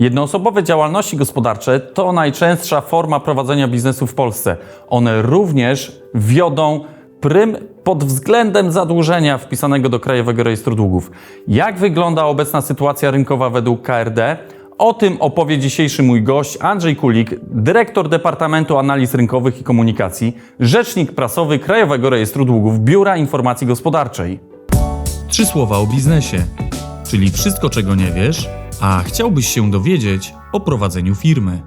Jednoosobowe działalności gospodarcze to najczęstsza forma prowadzenia biznesu w Polsce. One również wiodą prym pod względem zadłużenia wpisanego do Krajowego Rejestru Długów. Jak wygląda obecna sytuacja rynkowa według KRD? O tym opowie dzisiejszy mój gość Andrzej Kulik, dyrektor Departamentu Analiz Rynkowych i Komunikacji, rzecznik prasowy Krajowego Rejestru Długów Biura Informacji Gospodarczej. Trzy słowa o biznesie, czyli wszystko, czego nie wiesz, a chciałbyś się dowiedzieć o prowadzeniu firmy.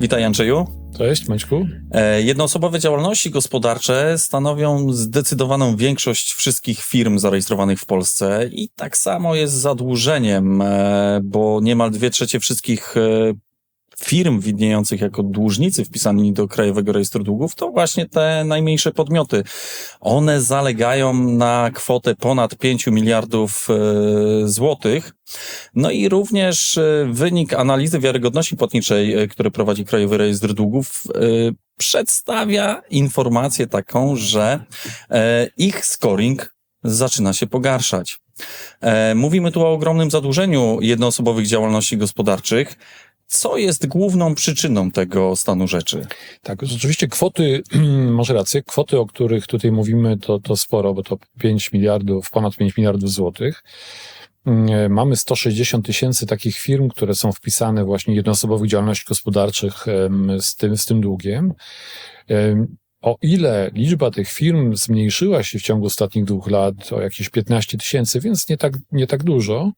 Witaj Andrzeju. Cześć, Maćku. E, Jednoosobowe działalności gospodarcze stanowią zdecydowaną większość wszystkich firm zarejestrowanych w Polsce i tak samo jest z zadłużeniem, e, bo niemal dwie trzecie wszystkich e, firm widniejących jako dłużnicy wpisani do Krajowego Rejestru Długów to właśnie te najmniejsze podmioty. One zalegają na kwotę ponad 5 miliardów e, złotych. No i również e, wynik analizy wiarygodności płatniczej, e, który prowadzi Krajowy Rejestr Długów, przedstawia informację taką, że ich scoring zaczyna się pogarszać. Mówimy tu o ogromnym zadłużeniu jednoosobowych działalności gospodarczych. Co jest główną przyczyną tego stanu rzeczy? Tak, rzeczywiście kwoty, masz rację, kwoty, o których tutaj mówimy, to, to sporo, bo to 5 miliardów, ponad 5 miliardów złotych. Mm, Mamy 160 tysięcy takich firm, które są wpisane właśnie jednoosobowych działalności gospodarczych z tym, z tym długiem. O ile liczba tych firm zmniejszyła się w ciągu ostatnich dwóch lat o jakieś 15 tysięcy, więc nie tak, nie tak dużo,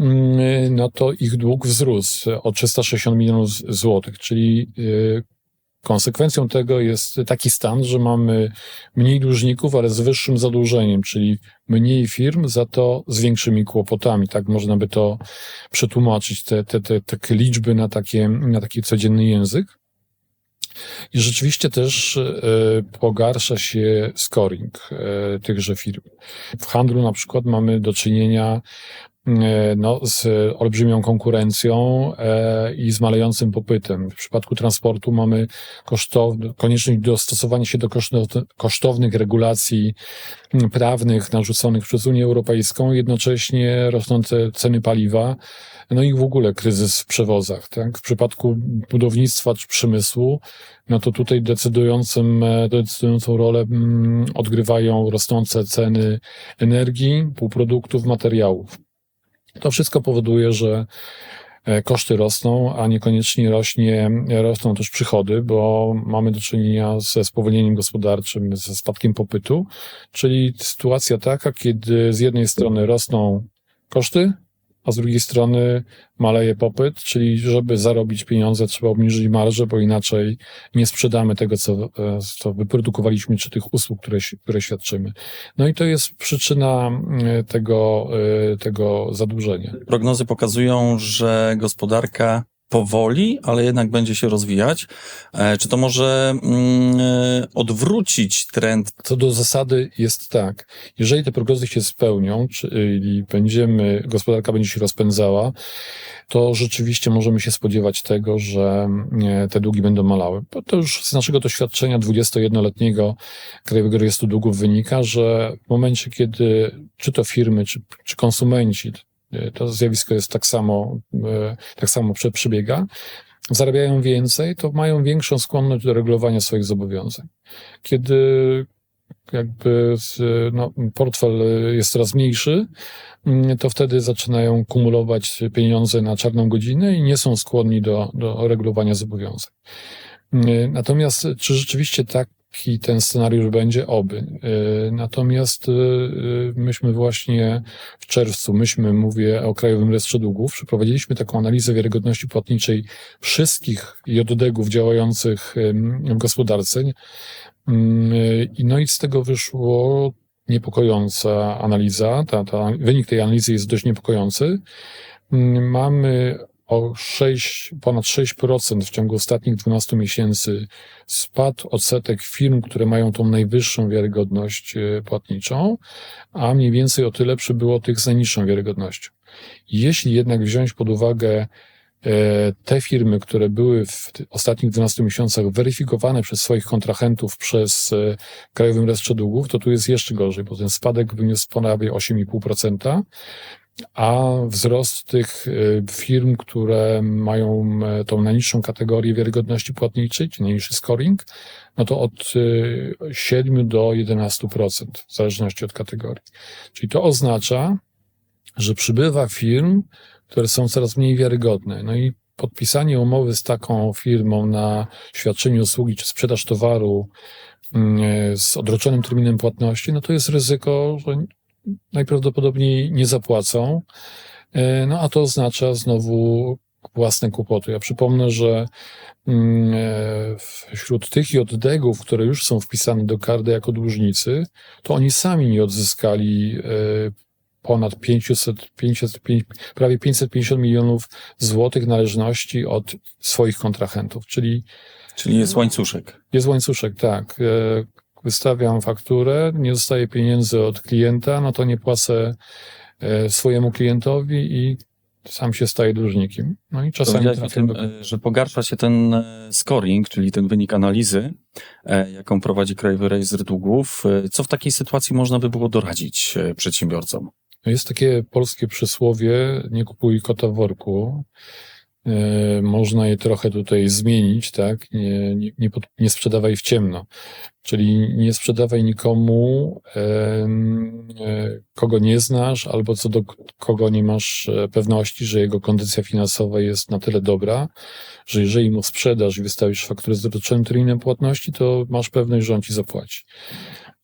mm, no to ich dług wzrósł o 360 milionów złotych, czyli y, konsekwencją tego jest taki stan, że mamy mniej dłużników, ale z wyższym zadłużeniem, czyli mniej firm, za to z większymi kłopotami. Tak można by to przetłumaczyć, te, te, te, te liczby na, takie, na taki codzienny język. I rzeczywiście też e, pogarsza się scoring e, tychże firm. W handlu na przykład mamy do czynienia no, z olbrzymią konkurencją e, i z malejącym popytem. W przypadku transportu mamy kosztowny, konieczność dostosowania się do kosztow- kosztownych regulacji prawnych narzuconych przez Unię Europejską, jednocześnie rosnące ceny paliwa, no i w ogóle kryzys w przewozach. Tak? W przypadku budownictwa czy przemysłu, no to tutaj decydującym, e, decydującą rolę odgrywają rosnące ceny energii, półproduktów, materiałów. To wszystko powoduje, że e, koszty rosną, a niekoniecznie rośnie, rosną też przychody, bo mamy do czynienia ze spowolnieniem gospodarczym, ze spadkiem popytu, czyli sytuacja taka, kiedy z jednej strony rosną koszty, a z drugiej strony maleje popyt, czyli żeby zarobić pieniądze trzeba obniżyć marżę, bo inaczej nie sprzedamy tego, co, e, co wyprodukowaliśmy, czy tych usług, które, które świadczymy. No i to jest przyczyna e, tego, e, tego zadłużenia. Prognozy pokazują, że gospodarka powoli, ale jednak będzie się rozwijać. E, Czy to może mm, e, odwrócić trend Co do zasady jest tak, jeżeli te prognozy się spełnią, czyli będziemy, gospodarka będzie się rozpędzała, to rzeczywiście możemy się spodziewać tego, że e, te długi będą malały. Bo to już z naszego doświadczenia 21-letniego Krajowego Rejestru Długów wynika, że w momencie, kiedy czy to firmy, czy, czy konsumenci, to zjawisko jest tak samo, e, tak samo prze- przebiega, zarabiają więcej, to mają większą skłonność do regulowania swoich zobowiązań. Kiedy jakby no, portfel jest coraz mniejszy, mm, to wtedy zaczynają kumulować pieniądze na czarną godzinę i nie są skłonni do, do regulowania zobowiązań. Mm, Natomiast czy rzeczywiście taki ten scenariusz będzie? Oby. Y, Natomiast y, y, myśmy właśnie w czerwcu, myśmy, mówię o Krajowym Rejestrze Długów, przeprowadziliśmy taką analizę wiarygodności płatniczej wszystkich JODG-ów działających w gospodarce. No i z tego wyszło niepokojąca analiza. Ta, ta, wynik tej analizy jest dość niepokojący. Mamy o 6, ponad 6% w ciągu ostatnich 12 miesięcy spadł odsetek firm, które mają tą najwyższą wiarygodność e, płatniczą, a mniej więcej o tyle przybyło tych z najniższą wiarygodnością. Jeśli jednak wziąć pod uwagę e, te firmy, które były w ostatnich 12 miesiącach weryfikowane przez swoich kontrahentów przez e, Krajowym Rejestrze Długów, to tu jest jeszcze gorzej, bo ten spadek wyniósł prawie 8,5%. A wzrost tych y, firm, które mają e, tą najniższą kategorię wiarygodności płatniczej, czy najniższy scoring, no to od y, 7 do 11%, w zależności od kategorii. Czyli to oznacza, że przybywa firm, które są coraz mniej wiarygodne. No i podpisanie umowy z taką firmą na świadczenie usługi czy sprzedaż towaru mm, z odroczonym terminem płatności, no to jest ryzyko, że najprawdopodobniej nie zapłacą. E, No a to oznacza znowu własne kłopoty. Ja przypomnę, że mm, e, wśród tych JDG-ów, które już są wpisane do kardy jako dłużnicy, to oni sami nie odzyskali e, ponad 500, 500, pięć- prawie 550 milionów złotych należności od swoich kontrahentów, czyli Czyli jest łańcuszek. jest łańcuszek, tak. Wystawiam fakturę, nie dostaję pieniędzy od klienta, no to nie płacę e, swojemu klientowi i sam się staję dłużnikiem. No i czasami o tym, do... e, że pogarsza się ten e, scoring, czyli ten wynik analizy, jaką prowadzi Krajowy Rejestr Długów. Co w takiej sytuacji można by było doradzić przedsiębiorcom? Jest takie polskie przysłowie, nie kupuj kota w worku. E, Można je trochę tutaj zmienić, tak? Nie, nie, nie, pod- nie sprzedawaj w ciemno. Czyli nie sprzedawaj nikomu, em, e, kogo nie znasz, albo co do kogo nie masz e, pewności, że jego kondycja finansowa jest na tyle dobra, że jeżeli mu sprzedasz i wystawisz fakturę z dotyczącym terminem płatności, to masz pewność, że on ci zapłaci.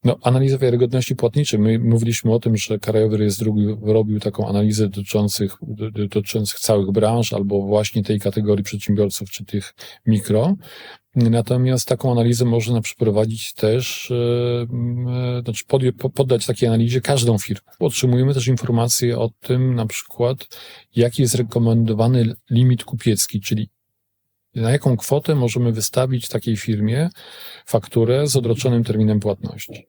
No, analiza wiarygodności płatniczej. My mówiliśmy o tym, że Krajowy Rejestr robił taką analizę dotyczących, do- dotyczących całych branż albo właśnie tej kategorii przedsiębiorców, czy tych mikro. Natomiast taką analizę można przeprowadzić też, e, znaczy podje- po- poddać takiej analizie każdą firmę. Otrzymujemy też informacje o tym, na przykład, jaki jest rekomendowany limit kupiecki, czyli na jaką kwotę możemy wystawić takiej firmie fakturę z odroczonym terminem płatności.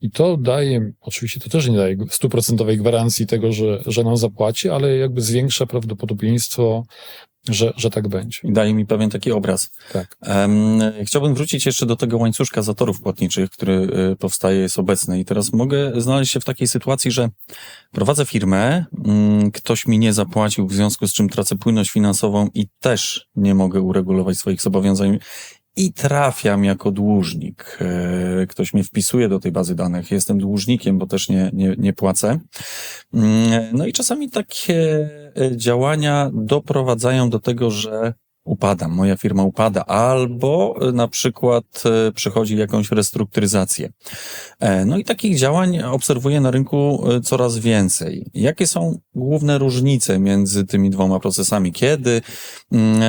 I to daje, oczywiście to też nie daje stuprocentowej gwarancji tego, że, że nam zapłaci, ale jakby zwiększa prawdopodobieństwo, że, że tak będzie. I daje mi pewien taki obraz. Tak. Em, chciałbym wrócić jeszcze do tego łańcuszka zatorów płatniczych, który e, powstaje, jest obecny. I teraz mogę znaleźć się w takiej sytuacji, że prowadzę firmę, mm, ktoś mi nie zapłacił, w związku z czym tracę płynność finansową i też nie mogę uregulować swoich zobowiązań. I trafiam jako dłużnik. E, Ktoś mnie wpisuje do tej bazy danych. Jestem dłużnikiem, bo też nie, nie, nie płacę. Mm, No i czasami takie e, działania doprowadzają do tego, że upadam, moja firma upada, albo e, na przykład e, przechodzi jakąś restrukturyzację. E, No i takich działań obserwuję na rynku coraz więcej. Jakie są główne różnice między tymi dwoma procesami? Kiedy mm,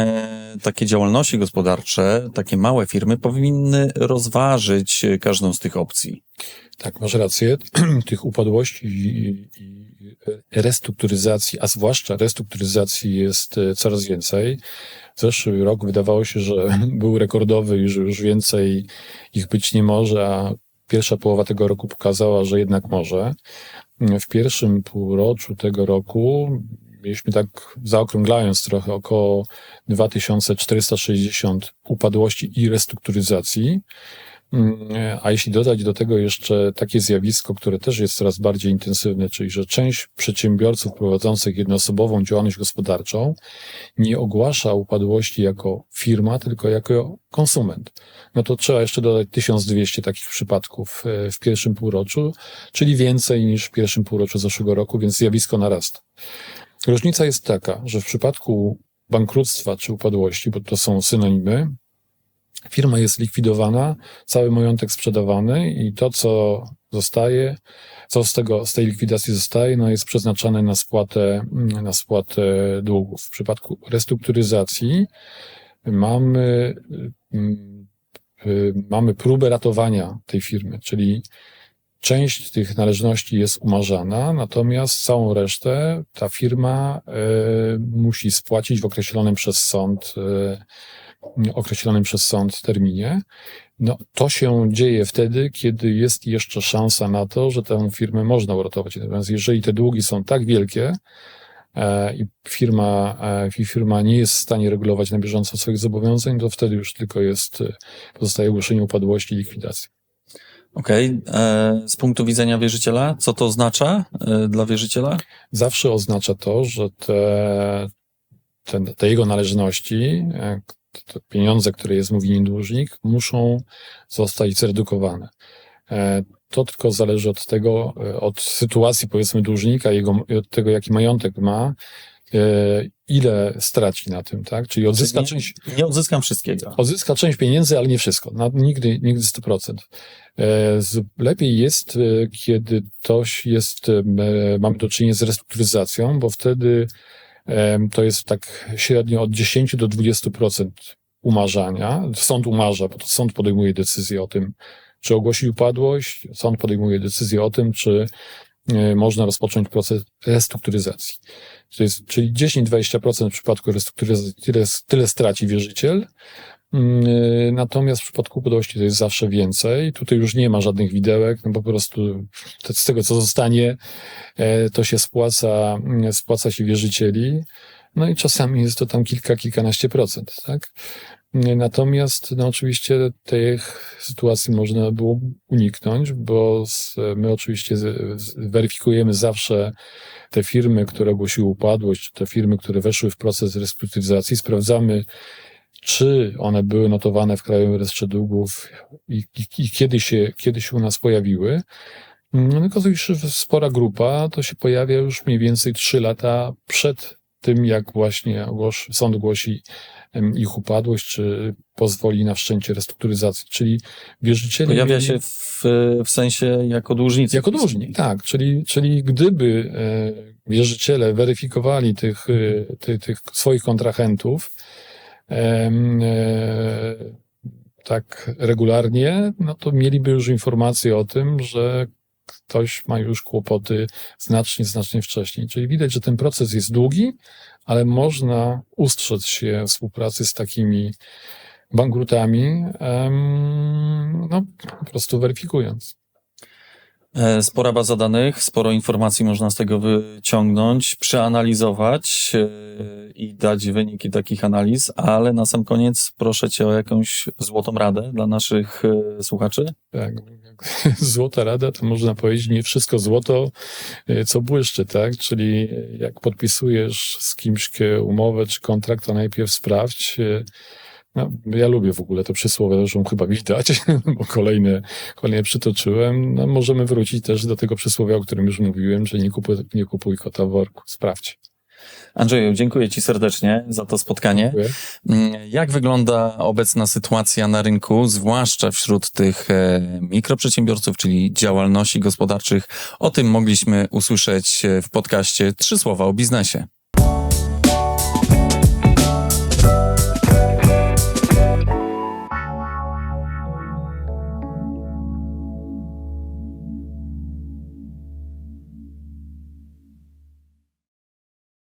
takie działalności gospodarcze, takie małe firmy powinny rozważyć każdą z tych opcji? Tak, masz rację. Tych upadłości i, restrukturyzacji, a zwłaszcza restrukturyzacji jest coraz więcej. Zeszły rok wydawało się, że był rekordowy i że już więcej ich być nie może, a pierwsza połowa tego roku pokazała, że jednak może. W pierwszym półroczu tego roku mieliśmy tak, zaokrąglając trochę, około 2460 upadłości i restrukturyzacji. Mm, A jeśli dodać do tego jeszcze takie zjawisko, które też jest coraz bardziej intensywne, czyli że część przedsiębiorców prowadzących jednoosobową działalność gospodarczą nie ogłasza upadłości jako firma, tylko jako konsument. No to trzeba jeszcze dodać 1200 takich przypadków e, w pierwszym półroczu, czyli więcej niż w pierwszym półroczu zeszłego roku, więc zjawisko narasta. Różnica jest taka, że w przypadku bankructwa czy upadłości, bo to są synonimy, firma jest likwidowana, cały majątek sprzedawany i to, co zostaje, co z tego, z tej likwidacji zostaje, no jest przeznaczane na spłatę, na spłatę długów. W przypadku restrukturyzacji mamy, y, mamy próbę ratowania tej firmy, czyli część tych należności jest umarzana, natomiast całą resztę ta firma y, musi spłacić w określonym przez sąd y, określonym przez sąd terminie. No, to się dzieje wtedy, kiedy jest jeszcze szansa na to, że tę firmę można uratować. Natomiast jeżeli te długi są tak wielkie e, i firma, e, firma nie jest w stanie regulować na bieżąco swoich zobowiązań, to wtedy już tylko jest, e, pozostaje ogłoszenie upadłości i likwidacja. Okej, e, z punktu widzenia wierzyciela, co to oznacza e, dla wierzyciela? Zawsze oznacza to, że te, te, te jego należności, te pieniądze, które jest mu winien dłużnik, muszą zostać zredukowane. E, To tylko zależy od tego, e, od sytuacji powiedzmy dłużnika, jego, i od tego, jaki majątek ma, e, ile straci na tym, tak? Czyli odzyska nie, część, nie odzyskam wszystkiego. odzyska część pieniędzy, ale nie wszystko. Na, nigdy, nigdy 100%. E, z- Lepiej jest, kiedy ktoś jest, mamy do czynienia z restrukturyzacją, bo wtedy to jest tak średnio od 10 do 20% umarzania. Sąd umarza, bo to sąd podejmuje decyzję o tym, czy ogłosić upadłość, sąd podejmuje decyzję o tym, czy e, można rozpocząć proces restrukturyzacji. To jest, czyli 10-20% w przypadku restrukturyzacji tyle, tyle straci wierzyciel, Natomiast w przypadku upadłości to jest zawsze więcej. Tutaj już nie ma żadnych widełek, no po prostu to, z tego, co zostanie, e, to się spłaca, mm, spłaca się wierzycieli. No i czasami jest to tam kilka, kilkanaście procent, tak? Mm, Natomiast, no oczywiście tych sytuacji można było uniknąć, bo z, my oczywiście z, z, weryfikujemy zawsze te firmy, które ogłosiły upadłość, czy te firmy, które weszły w proces restrukturyzacji, sprawdzamy, czy one były notowane w Krajowym Rejestrze Długów i, i, i kiedy, się, kiedy się u nas pojawiły. No, okazuje się, że spora grupa to się pojawia już mniej więcej trzy lata przed tym, jak właśnie sąd ogłosi ich upadłość, czy pozwoli na wszczęcie restrukturyzacji. Czyli wierzyciele... Pojawia mieli- się w, w sensie jako dłużnicy. jako dłużnik, tak. Czyli, czyli gdyby e, wierzyciele weryfikowali tych, e, ty, tych swoich kontrahentów tak regularnie, no to mieliby już informację o tym, że ktoś ma już kłopoty znacznie, znacznie wcześniej. Czyli widać, że ten proces jest długi, ale można ustrzec się współpracy z takimi bankrutami, no po prostu weryfikując. E, Spora baza danych, sporo informacji można z tego wyciągnąć, przeanalizować e, i dać wyniki takich analiz, ale na sam koniec proszę Cię o jakąś złotą radę dla naszych e, słuchaczy. Tak, złota rada to można powiedzieć nie wszystko złoto, co błyszczy, tak? Czyli jak podpisujesz z kimś umowę czy kontrakt, to najpierw sprawdź. No, ja lubię w ogóle to przysłowie, zresztą chyba widać, bo kolejne, kolejne przytoczyłem. No, możemy wrócić też do tego przysłowia, o którym już mówiłem, że nie kupuj, nie kupuj kota w worku. Sprawdź. Andrzeju, dziękuję Ci serdecznie za to spotkanie. Dziękuję. Mm, Jak wygląda obecna sytuacja na rynku, zwłaszcza wśród tych e, mikroprzedsiębiorców, czyli działalności gospodarczych? O tym mogliśmy usłyszeć e, w podcaście Trzy słowa o biznesie.